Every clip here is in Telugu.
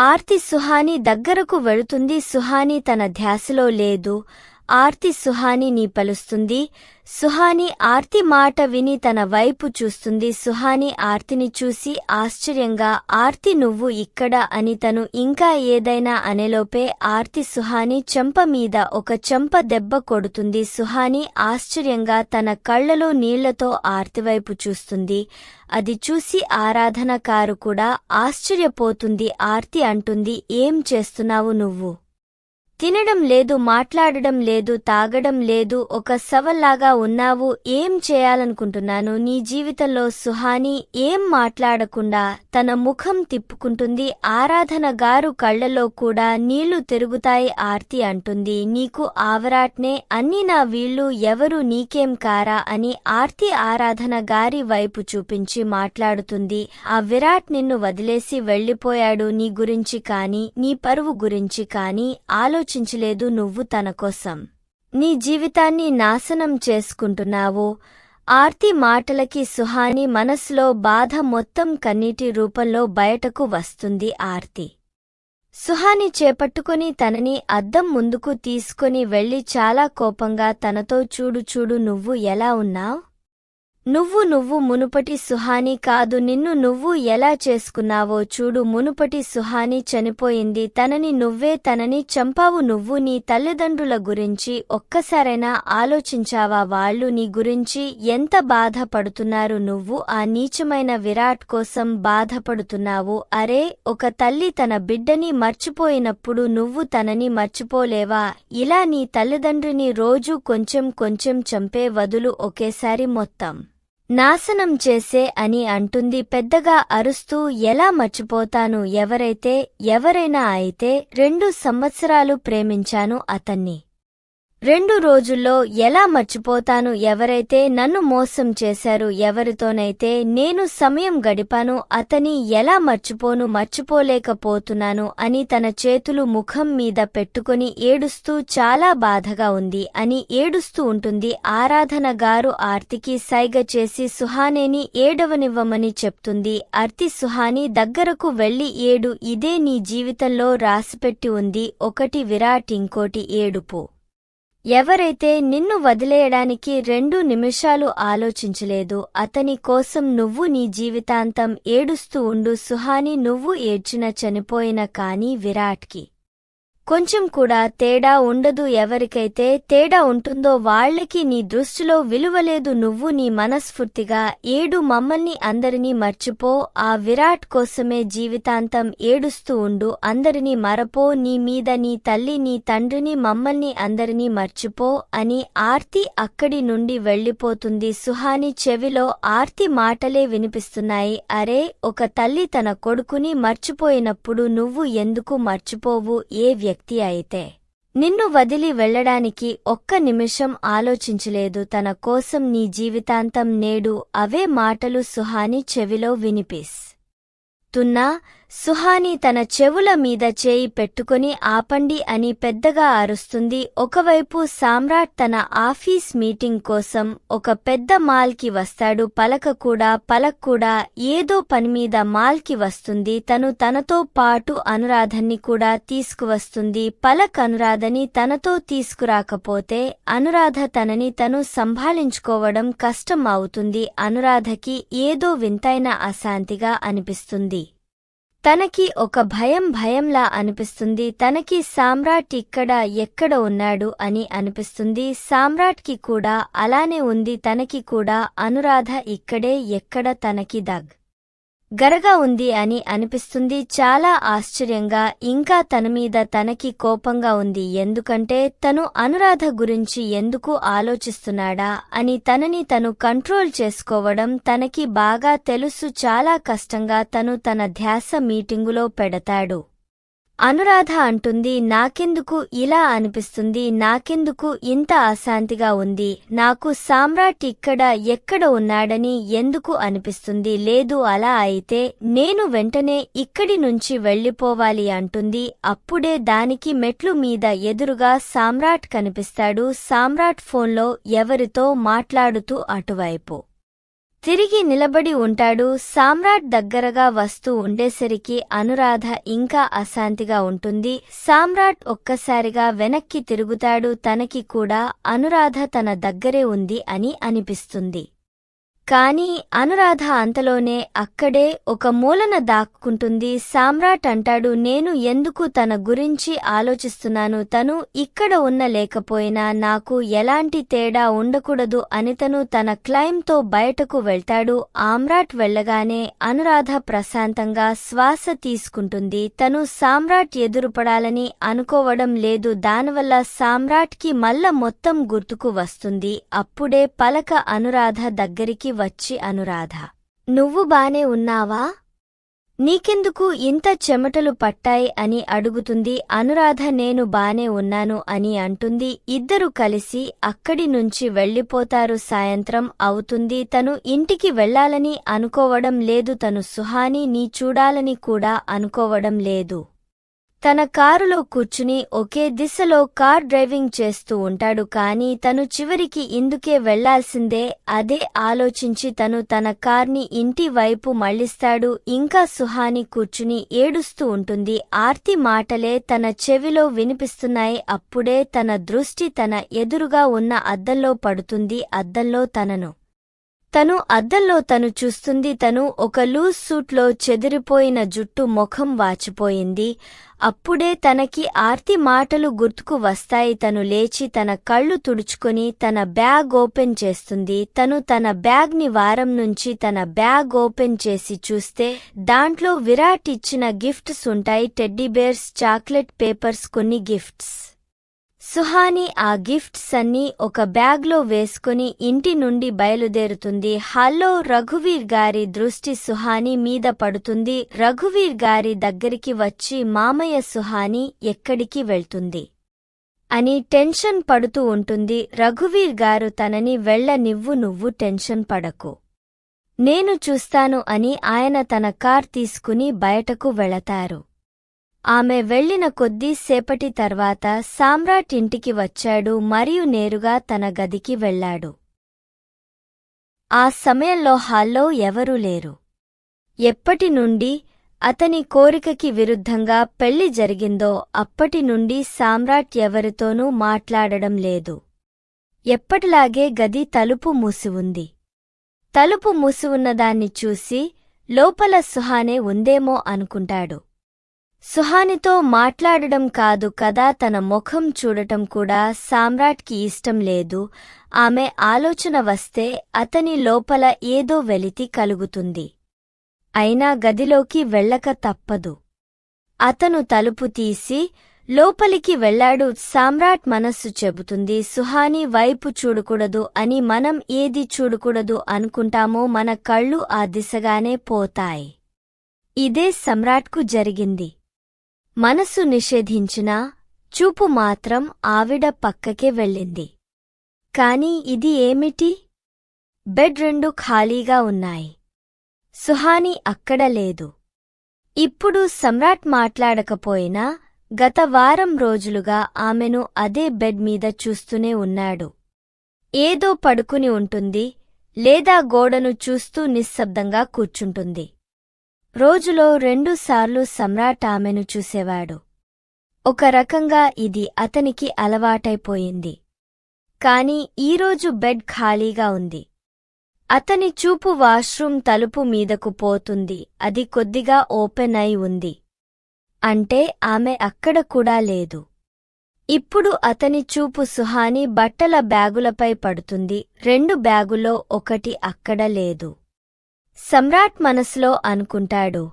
ఆర్తి సుహాని దగ్గరకు వెళుతుంది. సుహాని తన ధ్యాసలో లేదు. ఆర్తి సుహానిని పలుస్తుంది. సుహాని ఆర్తి మాట విని తన వైపు చూస్తుంది. సుహాని ఆర్తిని చూసి ఆశ్చర్యంగా ఆర్తి నువ్వు ఇక్కడ అని తను ఇంకా ఏదైనా అనేలోపే ఆర్తి సుహాని చెంప మీద ఒక చెంప దెబ్బ కొడుతుంది. సుహాని ఆశ్చర్యంగా తన కళ్ళలో నీళ్ళతో ఆర్తివైపు చూస్తుంది. అది చూసి ఆరాధనకారు కూడా ఆశ్చర్యపోతుంది. ఆర్తి అంటుంది ఏం చేస్తున్నావు నువ్వు? తినడం లేదు మాట్లాడడం లేదు తాగడం లేదు ఒక సవల్లాగా ఉన్నావు ఏం చేయాలనుకుంటున్నాను? నీ జీవితంలో సుహాని ఏం మాట్లాడకుండా తన ముఖం తిప్పుకుంటుంది ఆరాధన గారు కళ్ళలో కూడా నీళ్ళు తిరుగుతాయి ఆర్తి అంటుంది. నీకు ఆవరాట్నే అన్ని నా వీళ్ళు ఎవరు నీకేం కారా అని ఆర్తి ఆరాధన గారి వైపు చూపించి మాట్లాడుతుంది. ఆ విరాట్ నిన్ను వదిలేసి వెళ్ళిపోయాడు నీ గురించి కాని నీ పరువు గురించి కాని ఆలోచించలేదు నువ్వు తన కోసం. నీ జీవితాన్ని నాశనం చేసుకుంటున్నావు. ఆర్తి మాటలకి సుహాని మనసులో బాధ మొత్తం కన్నీటి రూపంలో బయటకు వస్తుంది ఆర్తి. సుహాని చేపట్టుకుని తనని అద్దం ముందుకు తీసుకుని వెళ్ళి చాలా కోపంగా తనతో చూడు చూడు నువ్వు ఎలా ఉన్నావు? నువ్వు నువ్వు మునుపటి సుహాని కాదు నిన్ను నువ్వు ఎలా చేసుకున్నావో చూడు. మునుపటి సుహాని చనిపోయింది. తనని నువ్వే తనని చంపావు. నువ్వు నీ తల్లిదండ్రుల గురించి ఒక్కసారైనా ఆలోచించావా? వాళ్ళు నీ గురించి ఎంత బాధపడుతున్నారు? నువ్వు ఆ నీచమైన విరాట్ కోసం బాధపడుతున్నావు. అరే ఒక తల్లి తన బిడ్డని మర్చిపోయినప్పుడు నువ్వు తనని మర్చిపోలేవా? ఇలా నీ తల్లిదండ్రిని రోజూ కొంచెం కొంచెం చంపే వదులు ఒకేసారి మొత్తం. నాశనం చేసే అని అంటుంది పెద్దగా అరుస్తూ ఎలా మర్చిపోతాను? ఎవరైతే ఎవరైనా అయితే రెండు సంవత్సరాలు ప్రేమించాను అతన్ని. రెండు రోజుల్లో ఎలా మర్చిపోతాను? ఎవరైతే నన్ను మోసం చేశారు ఎవరితోనైతే నేను సమయం గడిపాను అతని ఎలా మర్చిపోను మర్చిపోలేకపోతున్నాను అని తన చేతులు ముఖం మీద పెట్టుకుని ఏడుస్తూ చాలా బాధగా ఉంది అని ఏడుస్తూ ఉంటుంది. ఆరాధన గారు ఆర్తికి సైగ చేసి సుహానేని ఏడవనివ్వమని చెప్తుంది. అర్తి సుహాని దగ్గరకు వెళ్ళి ఏడు. ఇదే నీ జీవితంలో రాసిపెట్టి ఉంది. ఒకటి విరాట్ ఇంకోటి ఏడుపు. ఎవరైతే నిన్ను వదిలేయడానికి రెండు నిమిషాలు ఆలోచించలేదు అతని కోసం నువ్వు నీ జీవితాంతం ఏడుస్తూ ఉండు సుహాని నువ్వు ఏడ్చిన చనిపోయిన కాని విరాట్కి. కొంచెం కూడా తేడా ఉండదు ఎవరికైతే తేడా ఉంటుందో వాళ్ళకి నీ దృష్టిలో విలువలేదు నువ్వు నీ మనస్ఫూర్తిగా ఏడు మమ్మల్ని అందరినీ మర్చిపో ఆ విరాట్ కోసమే జీవితాంతం ఏడుస్తూ ఉండు అందరినీ మరపో నీ మీద నీ తల్లి నీ తండ్రిని మమ్మల్ని అందరినీ మర్చిపో అని ఆర్తి అక్కడి నుండి వెళ్ళిపోతుంది సుహాని చెవిలో ఆర్తి మాటలే వినిపిస్తున్నాయి. అరే ఒక తల్లి తన కొడుకుని మర్చిపోయినప్పుడు నువ్వు ఎందుకు మర్చిపోవు? ఏ వ్యక్తి అయితే నిన్ను వదిలి వెళ్ళడానికి ఒక్క నిమిషం ఆలోచించలేదు. తన కోసం నీ జీవితాంతం నేడు అవే మాటలు సుహాని చెవిలో వినిపిస్ తున్నా సుహాని తన చెవుల మీద చేయి పెట్టుకుని ఆపండి అని పెద్దగా అరుస్తుంది. ఒకవైపు సామ్రాట్ తన ఆఫీస్ మీటింగ్ కోసం ఒక పెద్ద మాల్కి వస్తాడు. పలక కూడా పలక్ కూడా ఏదో పనిమీద మాల్కి వస్తుంది. తను తనతో పాటు అనురాధన్ని కూడా తీసుకువస్తుంది. పలక్ అనురాధని తనతో తీసుకురాకపోతే అనురాధ తనని తను సంభాళించుకోవడం కష్టం అవుతుంది. అనురాధకి ఏదో వింతైన అశాంతిగా అనిపిస్తుంది. తనకి ఒక భయం భయంలా అనిపిస్తుంది. తనకి సామ్రాట్ ఇక్కడ ఎక్కడ ఉన్నాడు అని అనిపిస్తుంది. సామ్రాట్కి కూడా అలానే ఉంది. తనకి కూడా అనురాధ ఇక్కడే ఎక్కడ తనకి దగ్. గరగా ఉంది అని అనిపిస్తుంది. చాలా ఆశ్చర్యంగా ఇంకా తనమీద తనకి కోపంగా ఉంది. ఎందుకంటే తను అనురాధ గురించి ఎందుకు ఆలోచిస్తున్నాడా అని తనని తను కంట్రోల్ చేసుకోవడం తనకి బాగా తెలుసు. చాలా కష్టంగా తను తన ధ్యాస మీటింగులో పెడతాడు. అనురాధ అంటుంది నాకెందుకు ఇలా అనిపిస్తుంది? నాకెందుకు ఇంత అశాంతిగా ఉంది? నాకు సామ్రాట్ ఇక్కడ ఎక్కడ ఉన్నాడని ఎందుకు అనిపిస్తుంది? లేదు అలా అయితే నేను వెంటనే ఇక్కడి నుంచి వెళ్ళిపోవాలి అంటుంది. అప్పుడే దానికి మెట్లు మీద ఎదురుగా సామ్రాట్ కనిపిస్తాడు. సామ్రాట్ ఫోన్లో ఎవరితో మాట్లాడుతూ అటువైపు. తిరిగి నిలబడి ఉంటాడు సామ్రాట్ దగ్గరగా వస్తూ ఉండేసరికి అనురాధ ఇంకా అశాంతిగా ఉంటుంది. సామ్రాట్ ఒక్కసారిగా వెనక్కి తిరుగుతాడు తనకి కూడా అనురాధ తన దగ్గరే ఉంది అని అనిపిస్తుంది. కాని అనురాధ అంతలోనే అక్కడే ఒక మూలన దాక్కుంటుంది సామ్రాట్ అంటాడు నేను ఎందుకు తన గురించి ఆలోచిస్తున్నాను? తను ఇక్కడ ఉన్న లేకపోయినా నాకు ఎలాంటి తేడా ఉండకూడదు అని తను తన క్లైమ్తో బయటకు వెళ్తాడు. ఆమ్రాట్ వెళ్ళగానే అనురాధ ప్రశాంతంగా శ్వాస తీసుకుంటుంది. తను సామ్రాట్ ఎదురుపడాలని అనుకోవడం లేదు. దానివల్ల సామ్రాట్కి మల్ల మొత్తం గుర్తుకు వస్తుంది. అప్పుడే పలక అనురాధ దగ్గరికి వచ్చి అనురాధ. నువ్వు బానే ఉన్నావా? నీకెందుకు ఇంత చెమటలు పట్టాయి? అని అడుగుతుంది. అనురాధ నేను బానే ఉన్నాను అని అంటుంది. ఇద్దరు కలిసి అక్కడి నుంచి వెళ్ళిపోతారు. సాయంత్రం అవుతుంది. తను ఇంటికి వెళ్ళాలని అనుకోవడం లేదు. తను సుహాని నీ చూడాలని కూడా అనుకోవడం లేదు. తన కారులో కూర్చుని ఒకే దిశలో కార్ డ్రైవింగ్ చేస్తూ ఉంటాడు కాని తను చివరికి ఇందుకే వెళ్ళాల్సిందే. అదే ఆలోచించి తను తన కార్ని ఇంటి వైపు మళ్ళిస్తాడు ఇంకా సుహాని కూర్చుని ఏడుస్తూ ఉంటుంది. ఆర్తి మాటలే తన చెవిలో వినిపిస్తున్నాయి. అప్పుడే తన దృష్టి తన ఎదురుగా ఉన్న అద్దంలో పడుతుంది. అద్దంలో తనను తను అద్దంలో తను చూస్తుంది తను ఒక లూజ్ సూట్లో చెదిరిపోయిన జుట్టు ముఖం వాచిపోయింది. అప్పుడే తనకి ఆర్తి మాటలు గుర్తుకు వస్తాయి. తను లేచి తన కళ్ళు తుడుచుకొని తన బ్యాగ్ ఓపెన్ చేస్తుంది. తను తన బ్యాగ్ని వారం నుంచి తన బ్యాగ్ ఓపెన్ చేసి చూస్తే దాంట్లో విరాట్ ఇచ్చిన గిఫ్ట్స్ ఉంటాయి. టెడ్డీబేర్స్ చాక్లెట్ పేపర్స్ కొన్ని గిఫ్ట్స్. సుహాని ఆ గిఫ్ట్స్ అన్నీ ఒక బ్యాగ్లో వేసుకుని ఇంటి నుండి బయలుదేరుతుంది. హాల్లో రఘువీర్ గారి దృష్టి సుహాని మీద పడుతుంది. రఘువీర్ గారి దగ్గరికి వచ్చి మామయ్య సుహాని ఎక్కడికి వెళ్తుంది అని టెన్షన్ పడుతూ ఉంటుంది. రఘువీర్ గారు తనని వెళ్ళనివ్వు నువ్వు టెన్షన్ పడకు. నేను చూస్తాను అని ఆయన తన కార్ తీసుకుని బయటకు వెళతారు. ఆమె వెళ్ళిన కొద్దిసేపటి తర్వాత సామ్రాట్ ఇంటికి వచ్చాడు మరియు నేరుగా తన గదికి వెళ్ళాడు ఆ సమయంలో హాల్లో ఎవరూ లేరు. ఎప్పటి నుండి అతని కోరికకి విరుద్ధంగా పెళ్ళి జరిగిందో అప్పటి నుండి సామ్రాట్ ఎవరితోనూ మాట్లాడడం లేదు. ఎప్పటిలాగే గది తలుపు మూసి ఉంది. తలుపు మూసి ఉన్నదాన్ని చూసి లోపల సుహానే ఉందేమో అనుకుంటాడు. సుహానితో మాట్లాడడం కాదు కదా తన ముఖం చూడటం కూడా సామ్రాట్కి ఇష్టం లేదు. ఆమె ఆలోచన వస్తే అతని లోపల ఏదో వెలితి కలుగుతుంది. అయినా గదిలోకి వెళ్ళక తప్పదు. అతను తలుపు తీసి లోపలికి వెళ్ళాడు సామ్రాట్ మనస్సు చెబుతుంది సుహాని వైపు చూడకూడదు అని మనం ఏది చూడకూడదు అనుకుంటామో మన కళ్ళు ఆ దిశగానే పోతాయి. ఇదే సమ్రాట్కు జరిగింది. మనసు నిషేధించినా చూపు మాత్రం ఆవిడ పక్కకే వెళ్ళింది. కాని ఇది ఏమిటి? బెడ్ రెండు ఖాళీగా ఉన్నాయి. సుహాని అక్కడ లేదు. ఇప్పుడు సమ్రాట్ మాట్లాడకపోయినా గత వారం రోజులుగా ఆమెను అదే బెడ్ మీద చూస్తూనే ఉన్నాడు. ఏదో పడుకుని ఉంటుంది లేదా గోడను చూస్తూ నిశ్శబ్దంగా కూర్చుంటుంది. రోజులో రెండుసార్లు సమ్రాట్ ఆమెను చూసేవాడు. ఒక రకంగా ఇది అతనికి అలవాటైపోయింది. కాని ఈరోజు బెడ్ ఖాళీగా ఉంది. అతని చూపు వాష్రూమ్ తలుపు మీదకు పోతుంది. అది కొద్దిగా ఓపెన్ అయి ఉంది. అంటే ఆమె అక్కడ కూడా లేదు. ఇప్పుడు అతని చూపు సుహాని బట్టల బ్యాగులపై పడుతుంది. రెండు బ్యాగులో ఒకటి అక్కడ లేదు. సమ్రాట్ మనసులో అనుకుంటాడు.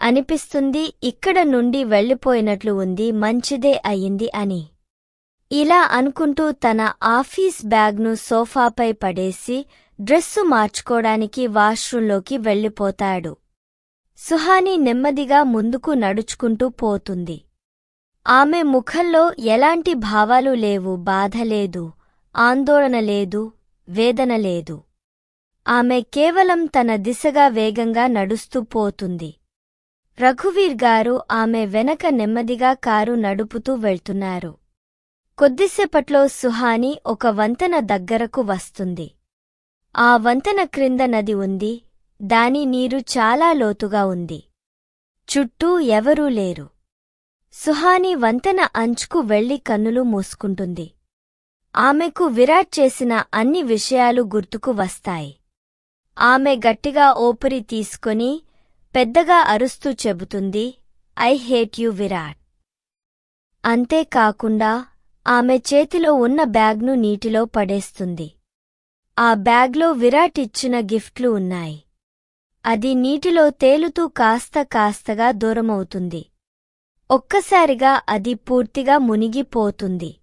అనిపిస్తుంది ఇక్కడ నుండి వెళ్ళిపోయినట్లు ఉంది మంచిదే అయింది అని. ఇలా అనుకుంటూ తన ఆఫీస్ బ్యాగ్ను సోఫాపై పడేసి డ్రెస్సు మార్చుకోడానికి వాష్రూంలోకి వెళ్ళిపోతాడు. సుహాని నెమ్మదిగా ముందుకు నడుచుకుంటూ పోతుంది. ఆమె ముఖంలో ఎలాంటి భావాలు లేవు బాధ లేదు ఆందోళన లేదు వేదన లేదు. ఆమె కేవలం తన దిశగా వేగంగా నడుస్తూ పోతుంది. రఘువీర్ గారు ఆమె వెనక నెమ్మదిగా కారు నడుపుతూ వెళ్తున్నారు. కొద్దిసేపట్లో సుహాని ఒక వంతెన దగ్గరకు వస్తుంది. ఆ వంతెన క్రింద నది ఉంది. దాని నీరు చాలా లోతుగా ఉంది. చుట్టూ ఎవరూ లేరు. సుహాని వంతెన అంచుకు వెళ్ళి కన్నులు మూసుకుంటుంది. ఆమెకు విరాట్ చేసిన అన్ని విషయాలు గుర్తుకు వస్తాయి. ఆమె గట్టిగా ఓపిరి తీసుకొని పెద్దగా అరుస్తూ చెబుతుంది ఐ హేట్ యు విరాట్. అంతేకాకుండా ఆమె చేతిలో ఉన్న బ్యాగ్ను నీటిలో పడేస్తుంది. ఆ బ్యాగ్లో విరాట్ ఇచ్చిన గిఫ్ట్లు ఉన్నాయి. అది నీటిలో తేలుతూ కాస్త కాస్తగా దూరమవుతుంది. ఒక్కసారిగా అది పూర్తిగా మునిగిపోతుంది.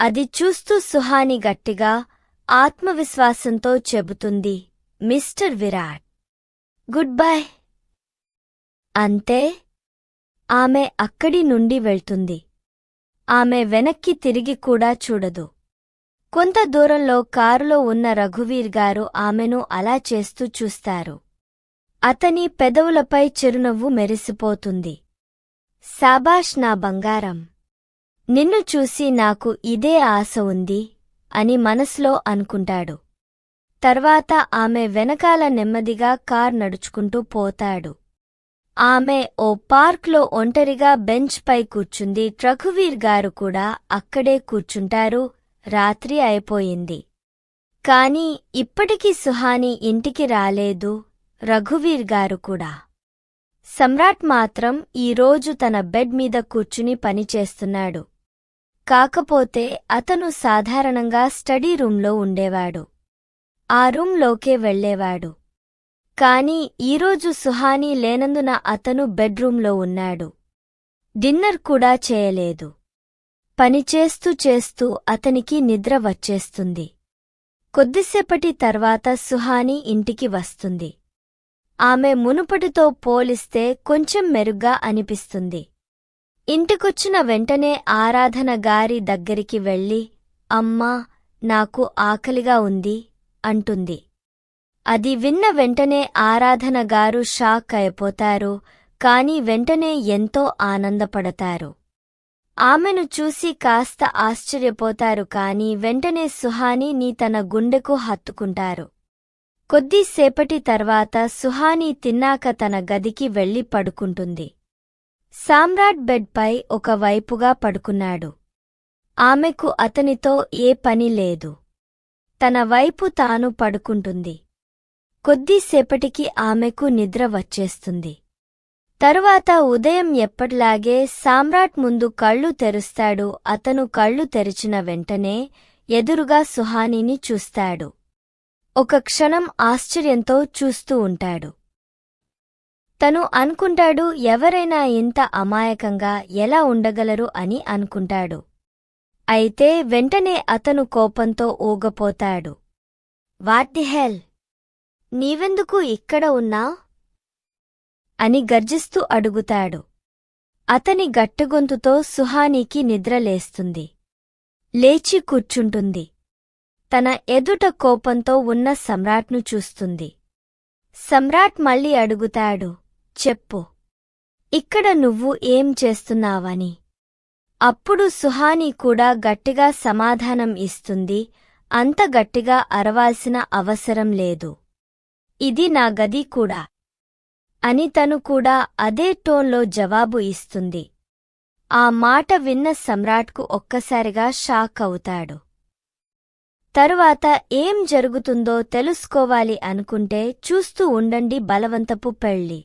అది చూస్తూ సుహాని గట్టిగా ఆత్మవిశ్వాసంతో చెబుతుంది మిస్టర్ విరాట్. Good bye. అంతే ఆమె అక్కడి నుండి వెళ్తుంది. ఆమె వెనక్కి తిరిగి కూడా చూడదు. కొంత దూరంలో కారులో ఉన్న రఘువీర్ గారు ఆమెను అలా చేస్తూ చూస్తారు. అతని పెదవులపై చిరునవ్వు మెరిసిపోతుంది. సాబాష్ నా బంగారం. నిన్ను చూసి నాకు ఇదే ఆశ ఉంది అని మనసులో అనుకుంటాడు. తర్వాత ఆమె వెనకాల నెమ్మదిగా కార్ నడుచుకుంటూ పోతాడు. ఆమె ఓ పార్క్లో ఒంటరిగా బెంచ్ పై కూర్చుంది. రఘువీర్ గారు కూడా అక్కడే కూర్చుంటారు. రాత్రి అయిపోయింది. కాని ఇప్పటికీ సుహాని ఇంటికి రాలేదు. రఘువీర్ గారు కూడా. సమ్రాట్ మాత్రం ఈరోజు తన బెడ్ మీద కూర్చుని పనిచేస్తున్నాడు కాకపోతే అతను సాధారణంగా స్టడీ రూంలో ఉండేవాడు. ఆ రూంలోకే వెళ్ళేవాడు కాని ఈరోజు సుహానీ లేనందున అతను బెడ్రూంలో ఉన్నాడు. డిన్నర్ కూడా చేయలేదు. పనిచేస్తూ చేస్తూ అతనికి నిద్ర వచ్చేస్తుంది. కొద్దిసేపటి తర్వాత సుహానీ ఇంటికి వస్తుంది. ఆమె మునుపటితో పోలిస్తే కొంచెం మెరుగ్గా అనిపిస్తుంది. ఇంటికొచ్చిన వెంటనే ఆరాధన గారి దగ్గరికి వెళ్ళి అమ్మా నాకు ఆకలిగా ఉంది. అంటుంది. అది విన్న వెంటనే ఆరాధన గారు షాక్ అయిపోతారు కాని వెంటనే ఎంతో ఆనందపడతారు. ఆమెను చూసి కాస్త ఆశ్చర్యపోతారు కాని వెంటనే సుహాని నీ తన గుండెకు హత్తుకుంటారు. కొద్దిసేపటి తర్వాత సుహాని తిన్నాక తన గదికి వెళ్ళి పడుకుంటుంది. సామ్రాట్ బెడ్పై ఒక వైపుగా పడుకున్నాడు. ఆమెకు అతనితో ఏ పని లేదు. తన వైపు తాను పడుకుంటుంది. కొద్దిసేపటికి ఆమెకు నిద్ర వచ్చేస్తుంది. తరువాత ఉదయం ఎప్పటిలాగే సామ్రాట్ ముందు కళ్ళు తెరుస్తాడు. అతను కళ్ళు తెరిచిన వెంటనే ఎదురుగా సుహానీని చూస్తాడు. ఒక క్షణం ఆశ్చర్యంతో చూస్తూ ఉంటాడు. తను అనుకుంటాడు ఎవరైనా ఇంత అమాయకంగా ఎలా ఉండగలరు అని అనుకుంటాడు. అయితే వెంటనే అతను కోపంతో ఊగపోతాడు. వాట్ ది హెల్? నీవెందుకు ఇక్కడ ఉన్నా? అని గర్జిస్తూ అడుగుతాడు. అతని గట్టుగొంతుతో సుహానీకి నిద్రలేస్తుంది లేచి కూర్చుంటుంది. తన ఎదుట కోపంతో ఉన్న సమ్రాట్ను చూస్తుంది. సమ్రాట్ మళ్ళీ అడుగుతాడు చెప్పు. ఇక్కడ నువ్వు ఏం చేస్తున్నావని? అప్పుడు సుహానీ కూడా గట్టిగా సమాధానం ఇస్తుంది అంత గట్టిగా అరవాల్సిన అవసరం లేదు. ఇది నా గది కూడా. అని తను కూడా అదే టోన్లో జవాబు ఇస్తుంది. ఆ మాట విన్న సమ్రాట్కు ఒక్కసారిగా షాక్ అవుతాడు. తరువాత ఏం జరుగుతుందో తెలుసుకోవాలి అనుకుంటే చూస్తూ ఉండండి బలవంతపు పెళ్ళి